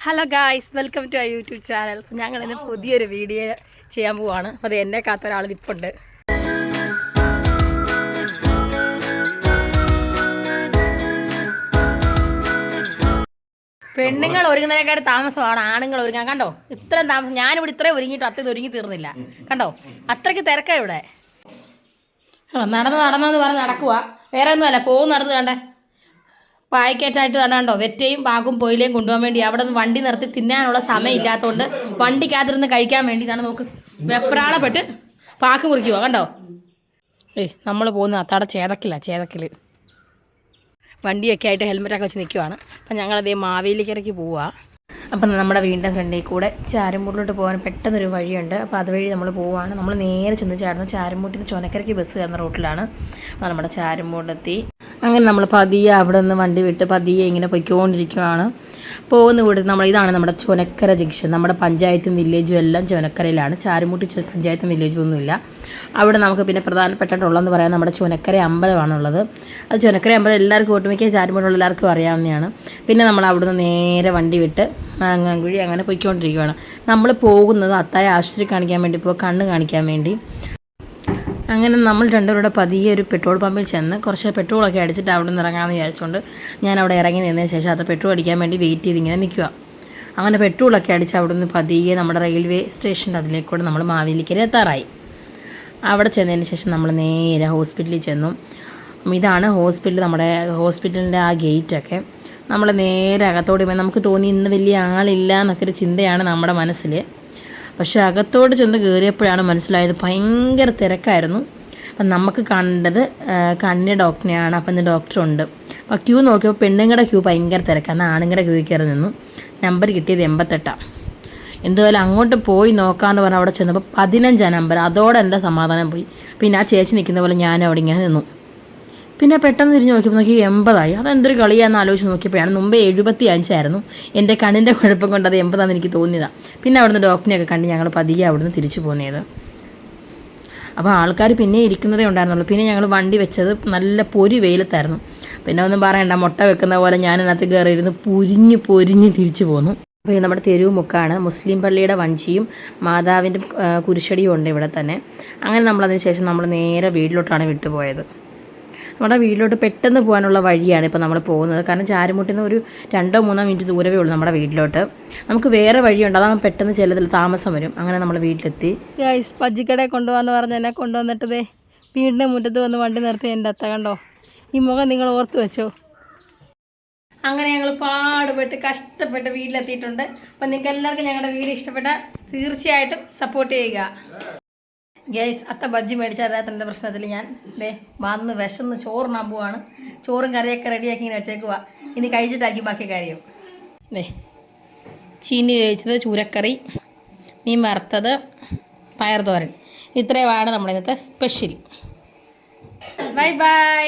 Hello guys welcome to I YouTube channel ഞങ്ങൾ ഇന്ന് പുതിയൊരു വീഡിയോ ചെയ്യാൻ പോവാണ്. അപ്പോൾ അത് എന്നെ കാത്ത ഒരാൾ ഇപ്പുണ്ട് പെണ്ണുങ്ങൾ ഒരുങ്ങുന്നതിനേക്കാട് താമസമാണ് ആണുങ്ങൾ ഒരുങ്ങാൻ. കണ്ടോ? ഇത്രയും താമസം. ഞാനിവിടെ ഇത്രയും ഒരുങ്ങിയിട്ട് അത്രയും ഒരുങ്ങി തീർന്നില്ല. കണ്ടോ? അത്രയ്ക്ക് തിരക്കാ ഇവിടെ. ആ, നടന്ന് എന്ന് പറഞ്ഞ് നടക്കുക വേറെ ഒന്നുമല്ല. പോകും നടന്ന് കണ്ടേ. പായ്ക്കറ്റായിട്ട് കണ്ടോ? വെറ്റയും പാകും പൊയിലയും കൊണ്ടുപോകാൻ വേണ്ടി അവിടെ നിന്ന് വണ്ടി നിർത്തി തിന്നാനുള്ള സമയം ഇല്ലാത്തതുകൊണ്ട് വണ്ടിക്കകത്തിരുന്ന് കഴിക്കാൻ വേണ്ടി ഇതാണ് നോക്ക് വെപ്രാളപ്പെട്ട് പാക്ക് മുറിക്കുക കണ്ടോ? ഏയ് നമ്മൾ പോകുന്ന അത്താടെ ചേതക്കില്ല ചേതക്കിൽ വണ്ടിയൊക്കെ ആയിട്ട് ഹെൽമെറ്റൊക്കെ വെച്ച് നിൽക്കുവാണ് അപ്പം ഞങ്ങളതേ മാവേലിക്കരയ്ക്ക് പോവുക അപ്പം നമ്മുടെ വീണ്ടും ഫ്രണ്ടിൽ കൂടെ ചാരമ്പൂട്ടിലോട്ട് പോകാൻ പെട്ടെന്നൊരു വഴിയുണ്ട്. അപ്പോൾ അതുവഴി നമ്മൾ പോവുകയാണ് നമ്മൾ നേരെ ചെന്ന് ചാടുന്ന ചാരമ്പൂട്ടിൽ ചുനക്കരയ്ക്ക് ബസ് കയറുന്ന റൂട്ടിലാണ് നമ്മുടെ ചാരമ്പൂട്ടിലെത്തി അങ്ങനെ നമ്മൾ പതിയെ അവിടെ നിന്ന് വണ്ടി വിട്ട് പതിയെ ഇങ്ങനെ പൊയ്ക്കൊണ്ടിരിക്കുകയാണ്. പോകുന്ന കൂടെ നമ്മൾ ഇതാണ് നമ്മുടെ ചുനക്കര ജംഗ്ഷൻ നമ്മുടെ പഞ്ചായത്തും വില്ലേജും എല്ലാം ചുനക്കരയിലാണ് ചാരുമുട്ടി പഞ്ചായത്തും വില്ലേജും ഒന്നുമില്ല. അവിടെ നമുക്ക് പിന്നെ പ്രധാനപ്പെട്ടിട്ടുള്ളതെന്ന് പറയാൻ നമ്മുടെ ചുനക്കര അമ്പലമാണുള്ളത്. അത് ചുനക്കര അമ്പലം എല്ലാവർക്കും ഒട്ടുമിക്ക ചാരുമുട്ടുള്ള എല്ലാവർക്കും അറിയാവുന്നതാണ്. പിന്നെ നമ്മൾ അവിടുന്ന് നേരെ വണ്ടി വിട്ട് മാങ്ങാങ്കുഴി അങ്ങനെ പൊയ്ക്കൊണ്ടിരിക്കുകയാണ്. നമ്മൾ പോകുന്നത് അത്തായ ആശുപത്രി കാണിക്കാൻ വേണ്ടി ഇപ്പോൾ കണ്ണ് കാണിക്കാൻ വേണ്ടി. അങ്ങനെ നമ്മൾ രണ്ടുപേരുടെ പതിയെ ഒരു പെട്രോൾ പമ്പിൽ ചെന്ന് കുറച്ച് പെട്രോളൊക്കെ അടിച്ചിട്ട് അവിടെ നിന്ന് ഇറങ്ങാമെന്ന് വിചാരിച്ചുകൊണ്ട് ഞാൻ അവിടെ ഇറങ്ങി നിന്നതിന് ശേഷം അത് പെട്രോൾ അടിക്കാൻ വേണ്ടി വെയിറ്റ് ചെയ്ത് ഇങ്ങനെ നിൽക്കുക അങ്ങനെ പെട്രോളൊക്കെ അടിച്ച് അവിടെ നിന്ന് പതിയെ നമ്മുടെ റെയിൽവേ സ്റ്റേഷന്റെ അതിലേക്കൂടെ നമ്മൾ മാവേലിക്കര എത്താറായി. അവിടെ ചെന്നതിന് ശേഷം നമ്മൾ നേരെ ഹോസ്പിറ്റലിൽ ചെന്നു. ഇതാണ് ഹോസ്പിറ്റൽ നമ്മുടെ ഹോസ്പിറ്റലിന്റെ ആ ഗേറ്റൊക്കെ നമ്മൾ നേരെ അകത്തോട്ട് പോയി നമുക്ക് തോന്നി ഇന്ന് വലിയ ആളില്ല എന്നൊക്കെ ഒരു ചിന്തയാണ് നമ്മുടെ മനസ്സിൽ പക്ഷേ അകത്തോട് ചെന്ന് കയറിയപ്പോഴാണ് മനസ്സിലായത് ഭയങ്കര തിരക്കായിരുന്നു. അപ്പം നമുക്ക് കണ്ടത് കണ്ണിന്റെ ഡോക്ടറിനെയാണ്. അപ്പം ഇന്ന് ഡോക്ടറുണ്ട്. അപ്പോൾ ക്യൂ നോക്കിയപ്പോൾ പെണ്ണുങ്ങളുടെ ക്യൂ ഭയങ്കര തിരക്കാണ് ആണുങ്ങളുടെ ക്യൂ കയറി നിന്നു. നമ്പർ കിട്ടിയത് എൺപത്തെട്ടാണ് എന്തുപോലെ അങ്ങോട്ട് പോയി നോക്കാമെന്ന് പറഞ്ഞാൽ അവിടെ ചെന്നപ്പോൾ പതിനഞ്ചാണ് നമ്പർ. അതോടെ എന്റെ സമാധാനം പോയി. പിന്നെ ആ ചേച്ചി നിൽക്കുന്ന പോലെ ഞാൻ അവിടെ ഇങ്ങനെ നിന്നു. പിന്നെ പെട്ടെന്ന് തിരിഞ്ഞ് നോക്കിയപ്പോൾ നോക്കി എൺപതായി. അതെന്തൊരു കളിയാന്ന് ആലോചിച്ച് നോക്കിയപ്പോഴാണ് മുമ്പ് എഴുപത്തി അഞ്ചായിരുന്നു എന്റെ കണ്ണിന്റെ കുഴപ്പം കൊണ്ട് അത് എൺപതാന്ന് എനിക്ക് തോന്നിയതാണ് പിന്നെ അവിടുന്ന് ഡോക്ടറിനെയൊക്കെ കണ്ട് ഞങ്ങൾ പതിയെ അവിടുന്ന് തിരിച്ചു പോന്നേത്. അപ്പോൾ ആൾക്കാർ പിന്നെ ഇരിക്കുന്നതേ ഉണ്ടായിരുന്നുള്ളൂ. പിന്നെ ഞങ്ങൾ വണ്ടി വെച്ചത് നല്ല പൊരി വെയിലത്തായിരുന്നു. പിന്നെ ഒന്നും പറയണ്ട മുട്ട വെക്കുന്ന പോലെ ഞാൻ അതിനകത്ത് കയറിയിരുന്ന് പൊരിഞ്ഞ് പൊരിഞ്ഞ് തിരിച്ചു പോന്നു. അപ്പോൾ ഇത് നമ്മുടെ തെരുവ് മുക്കാണ് മുസ്ലിം പള്ളിയുടെ വഞ്ചിയും മാതാവിന്റെ കുരിശടിയും ഉണ്ട് ഇവിടെ തന്നെ. അങ്ങനെ നമ്മളതിന് ശേഷം നമ്മൾ നേരെ വീട്ടിലോട്ടാണ് വിട്ടുപോയത്. നമ്മുടെ വീട്ടിലോട്ട് പെട്ടെന്ന് പോകാനുള്ള വഴിയാണ് ഇപ്പോൾ നമ്മൾ പോകുന്നത്. കാരണം ചാരുമുട്ടിൽ നിന്ന് ഒരു രണ്ടോ മൂന്നോ മിനിറ്റ് ദൂരമേ ഉള്ളൂ നമ്മുടെ വീട്ടിലോട്ട്. നമുക്ക് വേറെ വഴിയുണ്ട്. അതാകുമ്പോൾ പെട്ടെന്ന് ചിലതിൽ താമസം വരും. അങ്ങനെ നമ്മൾ വീട്ടിലെത്തി. പജ്ജിക്കടയിൽ കൊണ്ടുപോകാന്ന് പറഞ്ഞ് എന്നെ കൊണ്ടുവന്നിട്ട് ദേ വീടിന്റെ മുറ്റത്ത് വന്ന് വണ്ടി നിർത്തി എന്റെ അത്ത കണ്ടോ? ഈ മുഖം നിങ്ങൾ ഓർത്ത് വെച്ചോ? അങ്ങനെ ഞങ്ങൾ പാടുപെട്ട് കഷ്ടപ്പെട്ട് വീട്ടിലെത്തിയിട്ടുണ്ട്. അപ്പം നിങ്ങൾക്ക് എല്ലാവർക്കും ഞങ്ങളുടെ വീട് ഇഷ്ടപ്പെട്ട തീർച്ചയായിട്ടും സപ്പോർട്ട് ചെയ്യുക. ഗേസ് അത്ത ബജ്ജി മേടിച്ചറിയാത്തതിന്റെ പ്രശ്നത്തിൽ ഞാൻ ദേ വന്ന് വിശന്ന് ചോറിനാൻ പോവാണ്. ചോറും കറിയൊക്കെ റെഡിയാക്കി ഇങ്ങനെ വെച്ചേക്കുക ഇനി കഴിച്ചിട്ടാക്കി ബാക്കി കാര്യം. ദേ ചീനി വേവിച്ചത് ചൂരക്കറി മീൻ വറുത്തത് പയർ തോരൻ. ഇത്രയുമാണ് നമ്മുടെ ഇന്നത്തെ സ്പെഷ്യൽ ബൈ ബൈ